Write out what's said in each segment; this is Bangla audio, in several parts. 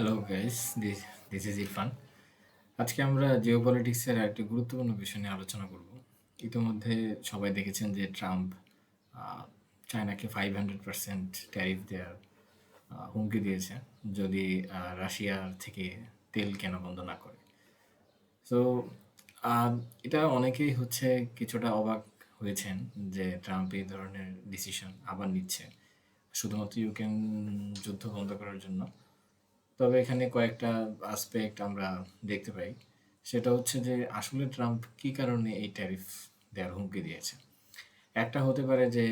Hello guys this this is Irfan আজকে আমরা জিওপলিটিক্সের একটি গুরুত্বপূর্ণ বিষয় নিয়ে আলোচনা করব। ইতিমধ্যে সবাই দেখেছেন যে ট্রাম্প চায়নাকে ফাইভ হান্ড্রেড পার্সেন্ট ট্যারিফ দেওয়ার হুমকি দিয়েছে যদি আহ, রাশিয়ার থেকে তেল কেনা বন্ধ না করে। সো এটা অনেকেই হচ্ছে কিছুটা অবাক হয়েছেন যে ট্রাম্প এই ধরনের ডিসিশন আবার নিচ্ছে। শুধুমাত্র ইউক্রেন যুদ্ধ বন্ধ করার জন্য। তবে এখানে কয়েকটা আসপেক্ট আমরা দেখতে পাই। সেটা হচ্ছে যে, আসলে ট্রাম্প কী কারণে এই ট্যারিফ দেওয়ার হুমকি দিয়েছে? একটা হতে পারে যে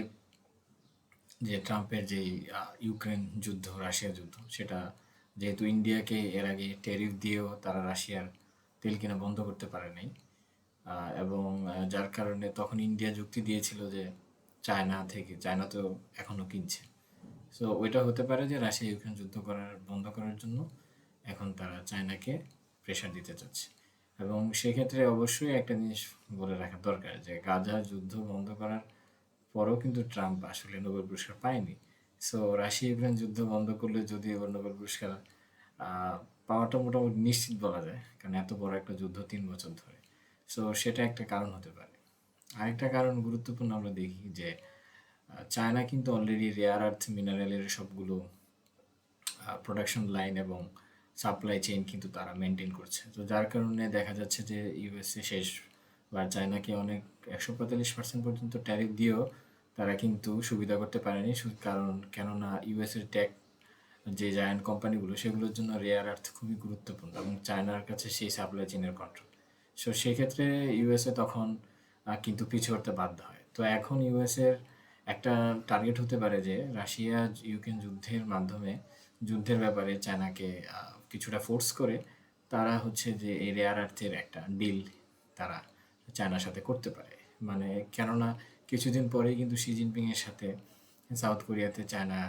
যে ট্রাম্পের যে ইউক্রেন যুদ্ধ, রাশিয়া যুদ্ধ, সেটা যেহেতু ইন্ডিয়াকে এর আগে ট্যারিফ দিয়েও তারা রাশিয়ার তেল কেনা বন্ধ করতে পারে নাই এবং যার কারণে তখন ইন্ডিয়া যুক্তি দিয়েছিল যে, চায়না থেকে, চায়না তো এখনও কিনছে। সো ওইটা হতে পারে যে রাশিয়া ইউক্রেন যুদ্ধ করার, বন্ধ করার জন্য এখন তারা চায়নাকে প্রেশার দিতে চাচ্ছে। এবং সেক্ষেত্রে অবশ্যই একটা জিনিস বলে রাখা দরকার যে গাজা যুদ্ধ বন্ধ করার পরেও কিন্তু ট্রাম্প আসলে নোবেল পুরস্কার পায়নি। সো রাশিয়া ইউক্রেন যুদ্ধ বন্ধ করলে যদি ওর নোবেল পুরস্কার পাওয়াটা মোটামুটি নিশ্চিত বলা যায়, কারণ এত বড় একটা যুদ্ধ তিন বছর ধরে। সো সেটা একটা কারণ হতে পারে। আরেকটা কারণ গুরুত্বপূর্ণ আমরা দেখি যে চায়না কিন্তু অলরেডি রেয়ার আর্থ মিনারেলের সবগুলো প্রোডাকশন লাইন এবং সাপ্লাই চেইন কিন্তু তারা মেনটেন করছে। তো যার কারণে দেখা যাচ্ছে যে ইউএসএ শেষ বা চায়নাকে অনেক একশো পঁয়তাল্লিশ পার্সেন্ট পর্যন্ত ট্যারিফ দিয়েও তারা কিন্তু সুবিধা করতে পারেনি। কারণ কেননা ইউএসএর ট্যাক যে জায়ান্ট কোম্পানিগুলো সেগুলোর জন্য রেয়ার আর্থ খুবই গুরুত্বপূর্ণ এবং চায়নার কাছে সেই সাপ্লাই চেইনের কন্ট্রোল সো সেক্ষেত্রে ইউএসএ তখন কিন্তু পিছু হতে বাধ্য হয়। তো এখন ইউএসের একটা টার্গেট হতে পারে যে রাশিয়া ইউক্রেন যুদ্ধের মাধ্যমে, যুদ্ধের ব্যাপারে চায়নাকে কিছুটা ফোর্স করে তারা হচ্ছে যে এই রেয়ার আর্থের একটা ডিল তারা চায়নার সাথে করতে পারে। মানে কেননা কিছুদিন পরেই কিন্তু শি জিনপিং এর সাথে সাউথ কোরিয়াতে চায়না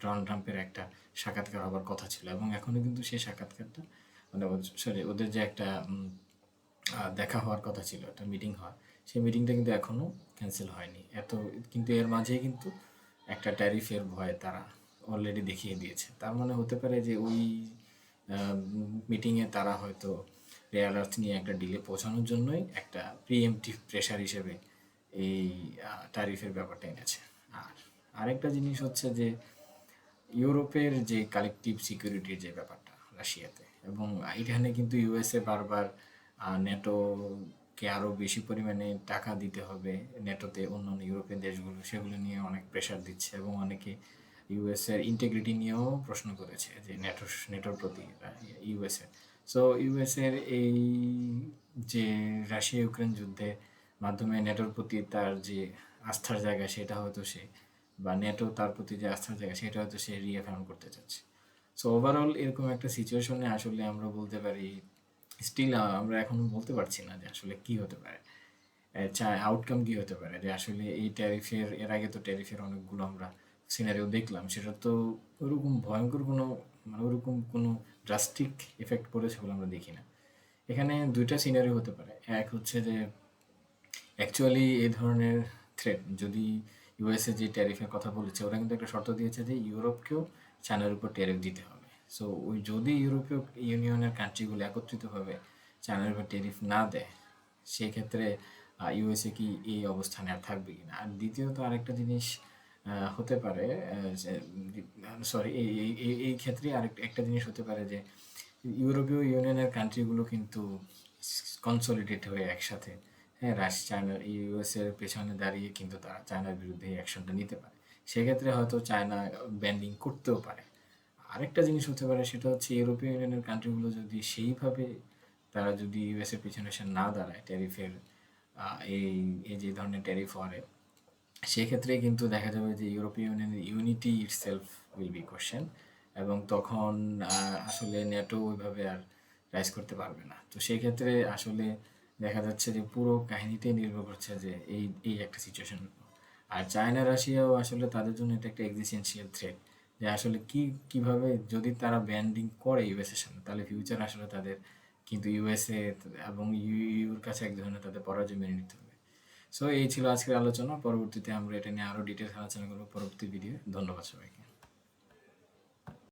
ডোনাল্ড ট্রাম্পের একটা সাক্ষাৎকার হবার কথা ছিল এবং এখনও কিন্তু সেই সাক্ষাৎকারটা মানে সরি ওদের যে একটা দেখা হওয়ার কথা ছিল, একটা মিটিং হয়। সেই মিটিংটা কিন্তু এখনও ক্যান্সেল হয়নি। এত, কিন্তু এর মাঝেই কিন্তু একটা ট্যারিফের ভয় তারা অলরেডি দেখিয়ে দিয়েছে। তার মানে হতে পারে যে ওই মিটিংয়ে তারা হয়তো রেয়ার আর্থ নিয়ে একটা ডিলে পৌঁছানোর জন্যই একটা প্রিএমটিভ প্রেশার হিসেবে এই ট্যারিফের ব্যাপারটা এনেছে। আর আরেকটা জিনিস হচ্ছে যে ইউরোপের যে কালেকটিভ সিকিউরিটির যে ব্যাপারটা, রাশিয়াতে, এবং এখানে কিন্তু ইউএসএ বারবার নেটোকে আরও বেশি পরিমাণে টাকা দিতে হবে। নেটোতে অন্যান্য ইউরোপীয় দেশগুলো সেগুলো নিয়ে অনেক প্রেশার দিচ্ছে এবং অনেকে ইউএসএর ইন্টিগ্রিটি নিয়েও প্রশ্ন করেছে যে নেটো, নেটোর প্রতি ইউএসএ সো ইউএসএর এই যে রাশিয়া ইউক্রেন যুদ্ধের মাধ্যমে নেটোর প্রতি তার যে আস্থার জায়গা সেটা হয়তো সে বা নেটো তার প্রতি যে আস্থার জায়গা সেটা হয়তো সে রিঅ্যাফার্ম করতে চাচ্ছে। সো ওভারঅল এরকম একটা সিচুয়েশনে আসলে আমরা বলতে পারি স্টিল আমরা এখনও বলতে পারছি না যে আসলে কি হতে পারে। আউটকাম কি হতে পারে? যে আসলে এই ট্যারিফের এর আগে তো ট্যারিফের অনেকগুলো আমরা সিনারিও দেখলাম, সেটা তো ওরকম ভয়ঙ্কর কোনো মানে ওরকম কোনো ড্রাস্টিক এফেক্ট পড়েছে বলে আমরা দেখি না। এখানে দুইটা সিনারিও হতে পারে। এক হচ্ছে যে অ্যাকচুয়ালি এই ধরনের থ্রেট যদি ইউএসএ যে ট্যারিফের কথা বলেছে, ওরা কিন্তু একটা শর্ত দিয়েছে যে ইউরোপকেও চায়নার উপর ট্যারিফ দিতে হবে। সো ওই যদি ইউরোপীয় ইউনিয়নের কান্ট্রিগুলো একত্রিতভাবে চায়নার উপর ট্যারিফ না দেয়, সেক্ষেত্রে ইউএসএ কি এই অবস্থানে আর থাকবে কিনা? আর দ্বিতীয়ত আরেকটা জিনিস হতে পারে সরি এই, এই- ক্ষেত্রে আরেকটা একটা জিনিস হতে পারে যে, ইউরোপীয় ইউনিয়নের কান্ট্রিগুলো কিন্তু কনসলিডেট হয়ে একসাথে হ্যাঁ রাশ চায়নার ইউএস এর পেছনে দাঁড়িয়ে কিন্তু তারা চায়নার বিরুদ্ধে অ্যাকশনটা নিতে পারে। সেক্ষেত্রে হয়তো চায়না ব্যান্ডিং করতেও পারে। আরেকটা জিনিস হতে পারে, সেটা হচ্ছে ইউরোপীয় ইউনিয়নের কান্ট্রিগুলো যদি সেইভাবে তারা যদি ইউএস এর পেছনে এসে না দাঁড়ায় ট্যারিফের এই এই যে ধরনের ট্যারিফ ওয়ারে সেক্ষেত্রে কিন্তু দেখা যাবে যে ইউরোপীয় ইউনিয়নের unity itself will be question এবং তখন আসলে নেটো ওইভাবে আর রাইজ করতে পারবে না। তো সেই ক্ষেত্রে আসলে দেখা যাচ্ছে যে পুরো কাহিনীটাই নির্ভর করছে যে এই এই একটা সিচুয়েশন আর চায়না রাশিয়াও আসলে তাদের জন্য এটা একটা এক্সিস্টেন্সিয়াল থ্রেট যে আসলে কি, কীভাবে যদি তারা ব্যান্ডিং করে ইউএস এর সামনে, তাহলে ফিউচার আসলে তাদের কিন্তু ইউএসএ এবং ইউর কাছে এক ধরনের তাদের পরাজয় মেনে নিতে হবে। সো এই ছিল আজকের আলোচনা। পরবর্তীতে আমরা এটা নিয়ে আরও ডিটেলস আলোচনা করব। পরবর্তী ভিডিও ধন্যবাদ সবাইকে।